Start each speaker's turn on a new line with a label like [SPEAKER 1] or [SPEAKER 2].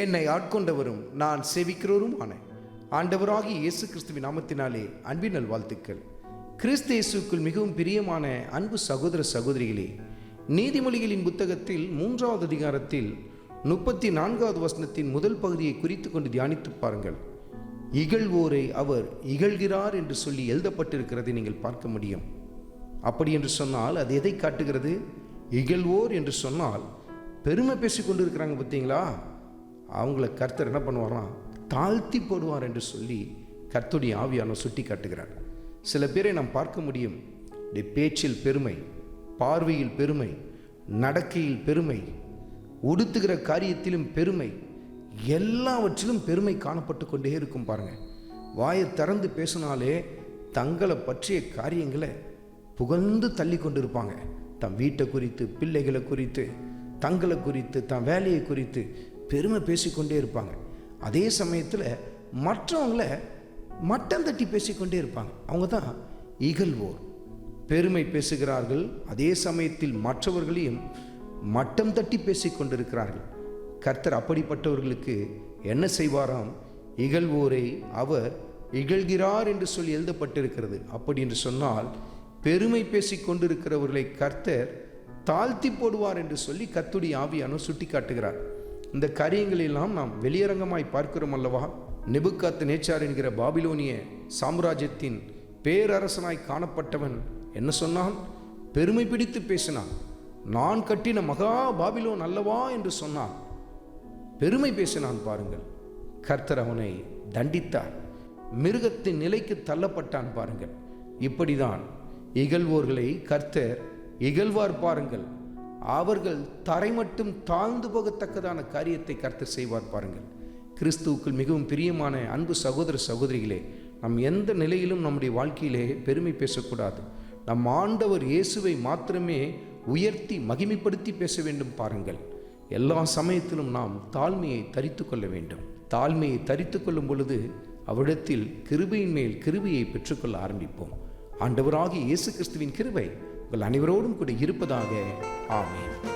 [SPEAKER 1] என்னை ஆட்கொண்டவரும் நான் சேவிக்கிறவருமான ஆண்டவராகிய இயேசு கிறிஸ்துவின் நாமத்தினாலே அன்பின் நல்வாழ்த்துக்கள். கிறிஸ்து இயேசுக்குள் மிகவும் பிரியமான அன்பு சகோதர சகோதரிகளே நீதிமொழிகளின் புத்தகத்தில் மூன்றாவது அதிகாரத்தில் முப்பத்தி நான்காவது வசனத்தின் முதல் பகுதியை குறித்து கொண்டு தியானித்து பாருங்கள். இகழ்வோரை அவர் இகழ்கிறார் என்று சொல்லி எழுதப்பட்டிருக்கிறதை நீங்கள் பார்க்க முடியும். அப்படி என்று சொன்னால் அது எதை காட்டுகிறது? இகழ்வோர் என்று சொன்னால் பெருமை பேசி இருக்கிறாங்க பார்த்தீங்களா? அவங்கள கர்த்தர் என்ன பண்ணுவாராம் தாழ்த்தி போடுவார் என்று சொல்லி கர்த்துடைய ஆவியான சுட்டி காட்டுகிறார் சில பேரை நாம் பார்க்க முடியும். பேச்சில் பெருமை பார்வையில் பெருமை நடக்கையில் பெருமை உடுத்துகிற காரியத்திலும் பெருமை எல்லாவற்றிலும் பெருமை காணப்பட்டு கொண்டே இருக்கும் பாருங்கள் வாயை திறந்து பேசினாலே தங்களை பற்றிய காரியங்களை புகழ்ந்து தள்ளி கொண்டிருப்பாங்க. தன் வீட்டை குறித்து பிள்ளைகளை குறித்து தங்களை குறித்து தன் வேலையை குறித்து பெருமை பேசிக்கொண்டே இருப்பாங்க. அதே சமயத்தில் மற்றவங்கள மட்டம் தட்டி பேசிக்கொண்டே இருப்பாங்க. அவங்க தான் இகழ்வோர் பெருமை பேசுகிறார்கள் அதே சமயத்தில் மற்றவர்களையும் மட்டம் தட்டி பேசிக் கொண்டிருக்கிறார்கள் கர்த்தர் அப்படிப்பட்டவர்களுக்கு என்ன செய்வாராம்? இகழ்வோரை அவர் இகழ்கிறார் என்று சொல்லி எழுதப்பட்டிருக்கிறது. அப்படி என்று சொன்னால் பெருமை பேசிக் கொண்டிருக்கிறவர்களை கர்த்தர் தாழ்த்தி போடுவார் என்று சொல்லி கத்துடைய ஆவியானோ சுட்டி காட்டுகிறார் இந்த காரியங்களெல்லாம் நாம் வெளியரங்கமாய் பார்க்கிறோம் அல்லவா? நெபுக்காத்து நேச்சார் என்கிற பாபிலோனிய சாம்ராஜ்யத்தின் பேரரசனாய் காணப்பட்டவன் என்ன சொன்னான்? பெருமை பிடித்து பேசினான். நான் கட்டின மகா பாபிலோன் அல்லவா என்று சொன்னான். பெருமை பேசினான் பாருங்கள். கர்த்தர் அவனை தண்டித்தார். மிருகத்தின் நிலைக்கு தள்ளப்பட்டான் பாருங்கள். இப்படிதான் இகழ்வோர்களை கர்த்தர் இகழ்வார் பாருங்கள். அவர்கள் தரை மட்டும் தாழ்ந்து போகத்தக்கதான காரியத்தை கருத்து செய்வார் பாருங்கள். கிறிஸ்துவுக்குள் மிகவும் பிரியமான அன்பு சகோதர சகோதரிகளே நம் எந்த நிலையிலும் நம்முடைய வாழ்க்கையிலே பெருமை பேசக்கூடாது. நம் ஆண்டவர் இயேசுவை மாத்திரமே உயர்த்தி மகிமைப்படுத்தி பேச வேண்டும் பாருங்கள். எல்லா சமயத்திலும் நாம் தாழ்மையை தரித்து கொள்ள வேண்டும். தாழ்மையை தரித்து கொள்ளும் பொழுது அவ்விடத்தில் கிருபையின் மேல் கிருபையை பெற்றுக்கொள்ள ஆரம்பிப்போம். ஆண்டவராகிய இயேசு கிறிஸ்துவின் கிருபை உங்கள் அனைவரோடும் கூட இருப்பதாக 二五